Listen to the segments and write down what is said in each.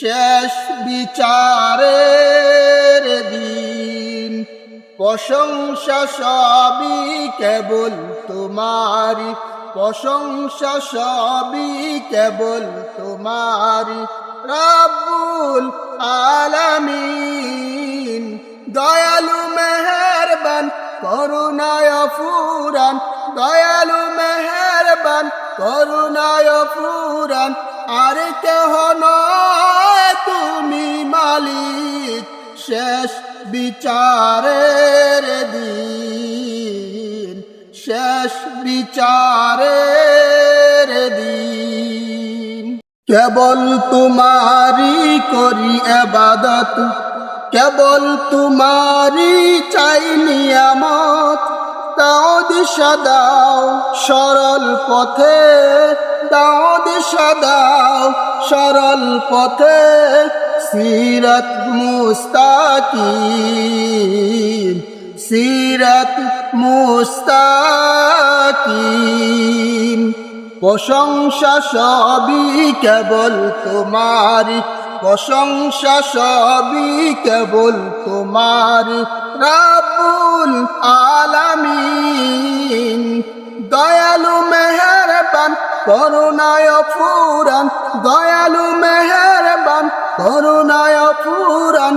শেষ বিচারের দিন। প্রশংসা সবই কেবল তোমারি প্রশংসা সবই কেবল তোমারি রাবুল আলামিন, দয়ালু মেহেরবান, করুণায় ফুরান দয়ালু মেহেরবান, করুণায় ফুরান আর কেহ নয় মালিক শেষ বিচারের দিন, শেষ বিচারের দিন। কেবল তোমারি করি এবাদত, কেবল তোমারি চাই নিয়ামত দাও দিশা দাও সরল পথে দাও দিশা দাও সরল পথে সিরত মুস্তাকিম সিরত মুস্তাকিম। প্রশংসা সবই কেবল তোমারি, প্রশংসা সবই কেবল তোমারি। রাবুল আলামিন, দয়ালু মেহেরবান, করুণায় ফুরান, দয়ালু মেহেরবান। করুণায় ফুরান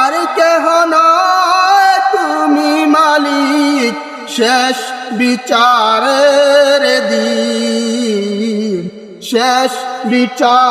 আর কেহ নয় তুমি মালিক, শেষ বিচারের দিন, শেষ বিচারের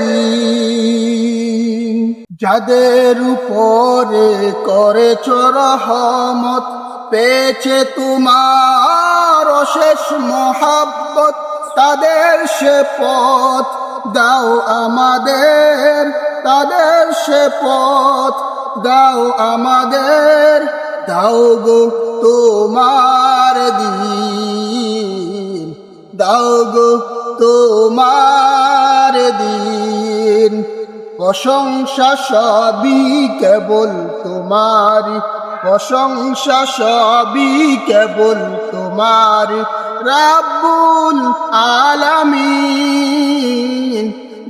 দিন। যাদের উপরে করেছ রহমত, পেয়েছে তোমার শেষ মহাব্বত, তাদের সে পথ দাও আমাদের, তাদের সে পথ। দাও আমাদের, দাও গো তোমার দিন। দাও গো তোমার দিন। প্রশংসা সবই কেবল তোমারি, প্রশংসা সবই কেবল তোমার। রাব্বুল আলামিন।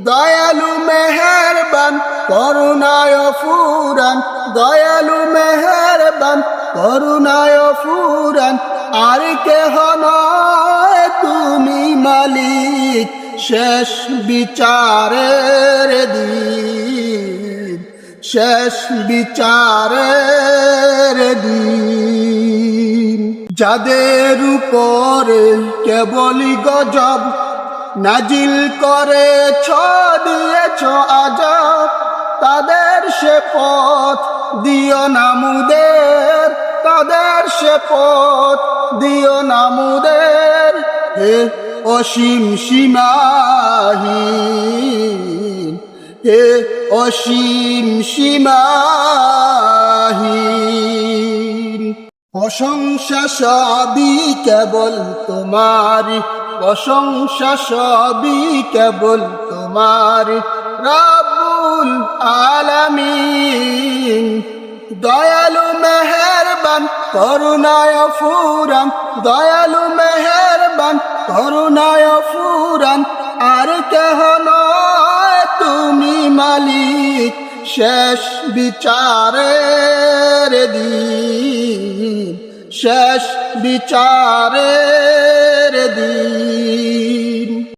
দয়ালু মেহেরবান, করুণায় ফুরান দয়ালু মেহেরবান, করুণায় ফুরান আর কেহ নয় তুমি মালিক, শেষ বিচারের দিন। শেষ বিচারের দিন। যাদের উপরে কেবলই গজব নাজিল করে পথ দিও নামুদের তাদের সে পথ দিও নামুদের হে অসীম সীমাহীন, হে অসীম সীমাহীন। প্রশংসা সবই কেবল তোমারি, প্রশংসা সবই কেবল তোমারি। রাবুল আলামিন। দয়ালু মেহেরবান, করুণায় ফুরান। দয়ালু মেহেরবান, করুণায় ফুরান। আর কেহ নয় তুমি মালিক, শেষ বিচারের দিন। শেষ বিচারের দিন।